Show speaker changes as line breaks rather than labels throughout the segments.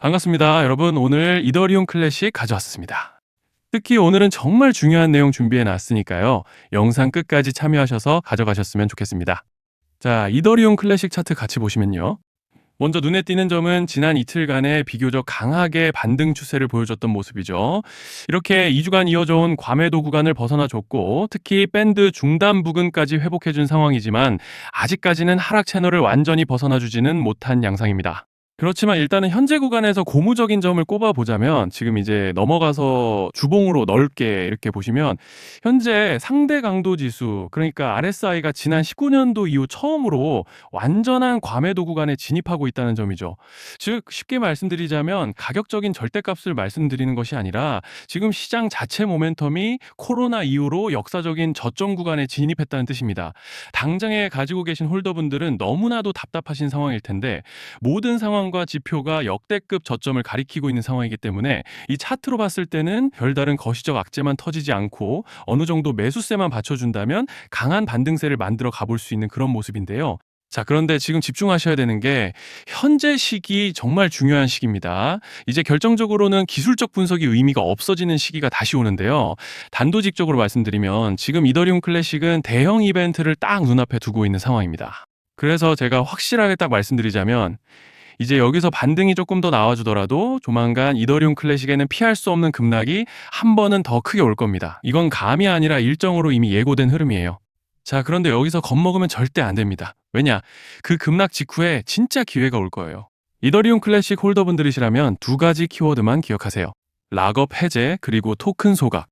반갑습니다. 여러분, 오늘 이더리움 클래식 가져왔습니다. 특히 오늘은 정말 중요한 내용 준비해 놨으니까요. 영상 끝까지 참여하셔서 가져가셨으면 좋겠습니다. 자, 이더리움 클래식 차트 같이 보시면요. 먼저 눈에 띄는 점은 지난 이틀간의 비교적 강하게 반등 추세를 보여줬던 모습이죠. 이렇게 2주간 이어져온 과매도 구간을 벗어나줬고 특히 밴드 중단 부근까지 회복해준 상황이지만 아직까지는 하락 채널을 완전히 벗어나주지는 못한 양상입니다. 그렇지만 일단은 현재 구간에서 고무적인 점을 꼽아보자면 지금 이제 넘어가서 주봉으로 넓게 이렇게 보시면 현재 상대 강도 지수 그러니까 RSI가 지난 19년도 이후 처음으로 완전한 과매도 구간에 진입하고 있다는 점이죠. 즉 쉽게 말씀드리자면 가격적인 절대값을 말씀드리는 것이 아니라 지금 시장 자체 모멘텀이 코로나 이후로 역사적인 저점 구간에 진입했다는 뜻입니다. 당장에 가지고 계신 홀더분들은 너무나도 답답하신 상황일 텐데 모든 상황 과 지표가 역대급 저점을 가리키고 있는 상황이기 때문에 이 차트로 봤을 때는 별다른 거시적 악재만 터지지 않고 어느 정도 매수세만 받쳐준다면 강한 반등세를 만들어 가볼 수 있는 그런 모습인데요. 자, 그런데 지금 집중하셔야 되는 게 현재 시기 정말 중요한 시기입니다. 이제 결정적으로는 기술적 분석이 의미가 없어지는 시기가 다시 오는데요. 단도직적으로 말씀드리면 지금 이더리움 클래식은 대형 이벤트를 딱 눈앞에 두고 있는 상황입니다. 그래서 제가 확실하게 딱 말씀드리자면 이제 여기서 반등이 조금 더 나와주더라도 조만간 이더리움 클래식에는 피할 수 없는 급락이 한 번은 더 크게 올 겁니다. 이건 감이 아니라 일정으로 이미 예고된 흐름이에요. 자, 그런데 여기서 겁먹으면 절대 안 됩니다. 왜냐? 그 급락 직후에 진짜 기회가 올 거예요. 이더리움 클래식 홀더분들이시라면 두 가지 키워드만 기억하세요. 락업 해제 그리고 토큰 소각.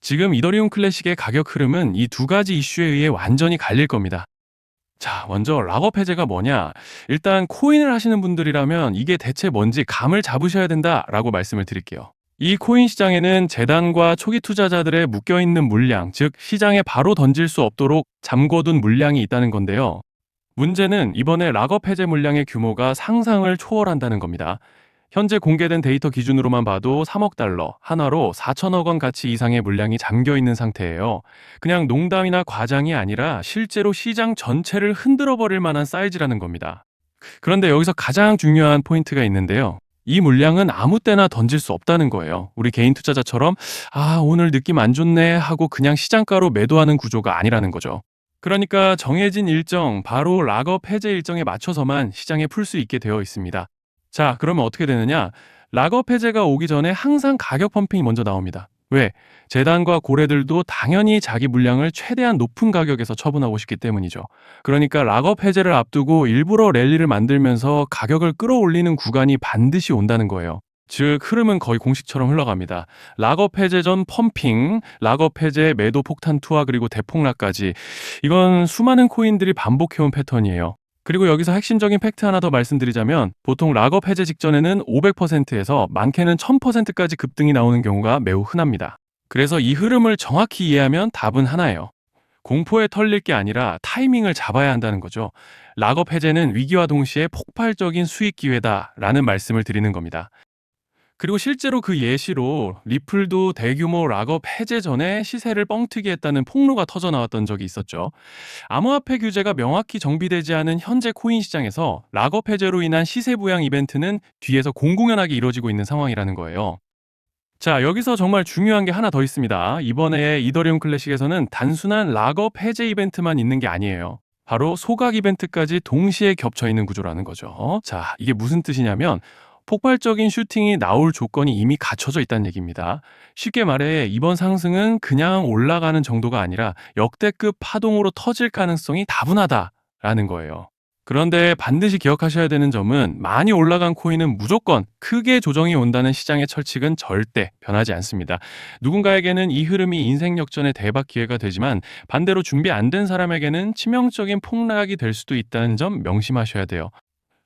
지금 이더리움 클래식의 가격 흐름은 이 두 가지 이슈에 의해 완전히 갈릴 겁니다. 자, 먼저 락업 해제가 뭐냐? 일단 코인을 하시는 분들이라면 이게 대체 뭔지 감을 잡으셔야 된다라고 말씀을 드릴게요. 이 코인 시장에는 재단과 초기 투자자들의 묶여있는 물량, 즉 시장에 바로 던질 수 없도록 잠궈둔 물량이 있다는 건데요. 문제는 이번에 락업 해제 물량의 규모가 상상을 초월한다는 겁니다. 현재 공개된 데이터 기준으로만 봐도 3억 달러, 하나로 4천억 원 가치 이상의 물량이 잠겨 있는 상태예요. 그냥 농담이나 과장이 아니라 실제로 시장 전체를 흔들어 버릴 만한 사이즈라는 겁니다. 그런데 여기서 가장 중요한 포인트가 있는데요. 이 물량은 아무 때나 던질 수 없다는 거예요. 우리 개인 투자자처럼 아, 오늘 느낌 안 좋네 하고 그냥 시장가로 매도하는 구조가 아니라는 거죠. 그러니까 정해진 일정, 바로 락업 해제 일정에 맞춰서만 시장에 풀 수 있게 되어 있습니다. 자, 그러면 어떻게 되느냐? 락업 해제가 오기 전에 항상 가격 펌핑이 먼저 나옵니다. 왜? 재단과 고래들도 당연히 자기 물량을 최대한 높은 가격에서 처분하고 싶기 때문이죠. 그러니까 락업 해제를 앞두고 일부러 랠리를 만들면서 가격을 끌어올리는 구간이 반드시 온다는 거예요. 즉 흐름은 거의 공식처럼 흘러갑니다. 락업 해제 전 펌핑, 락업 해제 매도 폭탄 투하 그리고 대폭락까지 이건 수많은 코인들이 반복해온 패턴이에요. 그리고 여기서 핵심적인 팩트 하나 더 말씀드리자면 보통 락업 해제 직전에는 500%에서 많게는 1000%까지 급등이 나오는 경우가 매우 흔합니다. 그래서 이 흐름을 정확히 이해하면 답은 하나예요. 공포에 털릴 게 아니라 타이밍을 잡아야 한다는 거죠. 락업 해제는 위기와 동시에 폭발적인 수익 기회다라는 말씀을 드리는 겁니다. 그리고 실제로 그 예시로 리플도 대규모 락업 해제 전에 시세를 뻥튀기 했다는 폭로가 터져 나왔던 적이 있었죠. 암호화폐 규제가 명확히 정비되지 않은 현재 코인 시장에서 락업 해제로 인한 시세 부양 이벤트는 뒤에서 공공연하게 이루어지고 있는 상황이라는 거예요. 자, 여기서 정말 중요한 게 하나 더 있습니다. 이번에 이더리움 클래식에서는 단순한 락업 해제 이벤트만 있는 게 아니에요. 바로 소각 이벤트까지 동시에 겹쳐 있는 구조라는 거죠. 자, 이게 무슨 뜻이냐면 폭발적인 슈팅이 나올 조건이 이미 갖춰져 있다는 얘기입니다. 쉽게 말해 이번 상승은 그냥 올라가는 정도가 아니라 역대급 파동으로 터질 가능성이 다분하다라는 거예요. 그런데 반드시 기억하셔야 되는 점은 많이 올라간 코인은 무조건 크게 조정이 온다는 시장의 철칙은 절대 변하지 않습니다. 누군가에게는 이 흐름이 인생 역전의 대박 기회가 되지만 반대로 준비 안 된 사람에게는 치명적인 폭락이 될 수도 있다는 점 명심하셔야 돼요.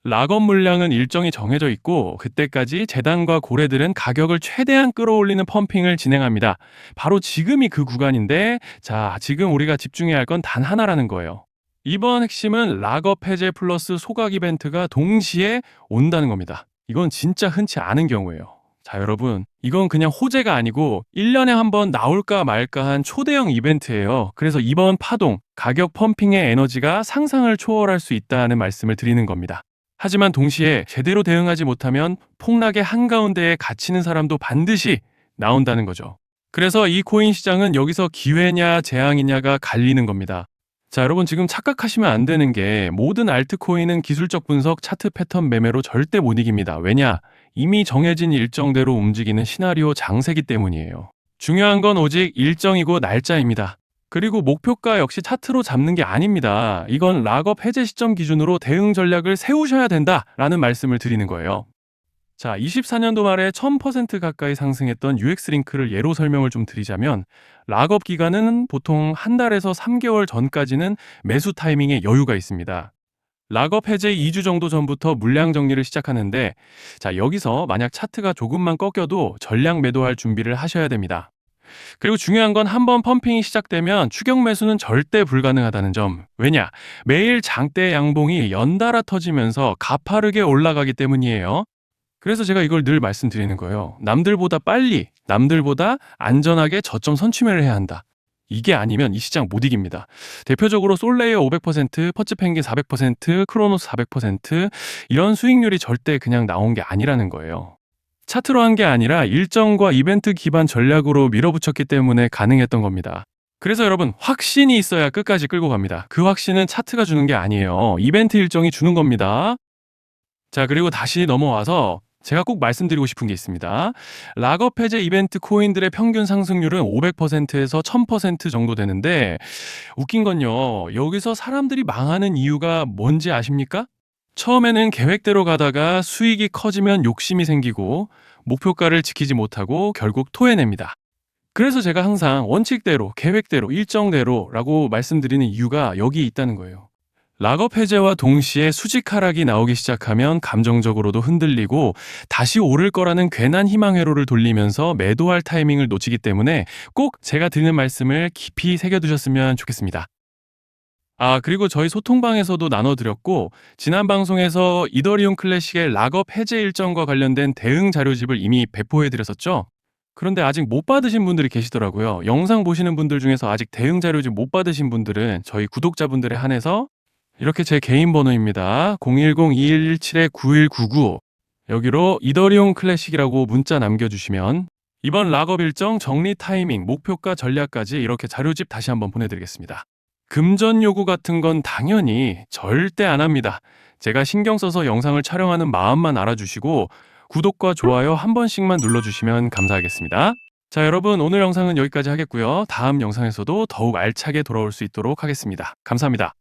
락업 물량은 일정이 정해져 있고 그때까지 재단과 고래들은 가격을 최대한 끌어올리는 펌핑을 진행합니다. 바로 지금이 그 구간인데 자, 지금 우리가 집중해야 할 건 단 하나라는 거예요. 이번 핵심은 락업 해제 플러스 소각 이벤트가 동시에 온다는 겁니다. 이건 진짜 흔치 않은 경우예요. 자, 여러분. 이건 그냥 호재가 아니고 1년에 한 번 나올까 말까 한 초대형 이벤트예요. 그래서 이번 파동, 가격 펌핑의 에너지가 상상을 초월할 수 있다는 말씀을 드리는 겁니다. 하지만 동시에 제대로 대응하지 못하면 폭락의 한가운데에 갇히는 사람도 반드시 나온다는 거죠. 그래서 이 코인 시장은 여기서 기회냐 재앙이냐가 갈리는 겁니다. 자, 여러분 지금 착각하시면 안 되는 게 모든 알트코인은 기술적 분석, 차트 패턴 매매로 절대 못 이깁니다. 왜냐? 이미 정해진 일정대로 움직이는 시나리오 장세기 때문이에요. 중요한 건 오직 일정이고 날짜입니다. 그리고 목표가 역시 차트로 잡는 게 아닙니다. 이건 락업 해제 시점 기준으로 대응 전략을 세우셔야 된다라는 말씀을 드리는 거예요. 자, 24년도 말에 1000% 가까이 상승했던 UX링크를 예로 설명을 좀 드리자면 락업 기간은 보통 한 달에서 3개월 전까지는 매수 타이밍에 여유가 있습니다. 락업 해제 2주 정도 전부터 물량 정리를 시작하는데 자, 여기서 만약 차트가 조금만 꺾여도 전량 매도할 준비를 하셔야 됩니다. 그리고 중요한 건 한번 펌핑이 시작되면 추격 매수는 절대 불가능하다는 점. 왜냐? 매일 장대 양봉이 연달아 터지면서 가파르게 올라가기 때문이에요. 그래서 제가 이걸 늘 말씀드리는 거예요. 남들보다 빨리, 남들보다 안전하게 저점 선취매를 해야 한다. 이게 아니면 이 시장 못 이깁니다. 대표적으로 솔레이어 500%, 퍼츠펭귄 400%, 크로노스 400% 이런 수익률이 절대 그냥 나온 게 아니라는 거예요. 차트로 한 게 아니라 일정과 이벤트 기반 전략으로 밀어붙였기 때문에 가능했던 겁니다. 그래서 여러분 확신이 있어야 끝까지 끌고 갑니다. 그 확신은 차트가 주는 게 아니에요. 이벤트 일정이 주는 겁니다. 자, 그리고 다시 넘어와서 제가 꼭 말씀드리고 싶은 게 있습니다. 락업 해제 이벤트 코인들의 평균 상승률은 500%에서 1000% 정도 되는데 웃긴 건요. 여기서 사람들이 망하는 이유가 뭔지 아십니까? 처음에는 계획대로 가다가 수익이 커지면 욕심이 생기고 목표가를 지키지 못하고 결국 토해냅니다. 그래서 제가 항상 원칙대로, 계획대로, 일정대로라고 말씀드리는 이유가 여기 있다는 거예요. 락업 해제와 동시에 수직 하락이 나오기 시작하면 감정적으로도 흔들리고 다시 오를 거라는 괜한 희망 회로를 돌리면서 매도할 타이밍을 놓치기 때문에 꼭 제가 드리는 말씀을 깊이 새겨두셨으면 좋겠습니다. 아, 그리고 저희 소통방에서도 나눠드렸고, 지난 방송에서 이더리움 클래식의 락업 해제 일정과 관련된 대응 자료집을 이미 배포해드렸었죠? 그런데 아직 못 받으신 분들이 계시더라고요. 영상 보시는 분들 중에서 아직 대응 자료집 못 받으신 분들은 저희 구독자분들에 한해서 이렇게 제 개인 번호입니다. 010-2117-9199 여기로 이더리움 클래식이라고 문자 남겨주시면 이번 락업 일정 정리 타이밍, 목표가 전략까지 이렇게 자료집 다시 한번 보내드리겠습니다. 금전 요구 같은 건 당연히 절대 안 합니다. 제가 신경 써서 영상을 촬영하는 마음만 알아주시고 구독과 좋아요 한 번씩만 눌러주시면 감사하겠습니다. 자, 여러분 오늘 영상은 여기까지 하겠고요. 다음 영상에서도 더욱 알차게 돌아올 수 있도록 하겠습니다. 감사합니다.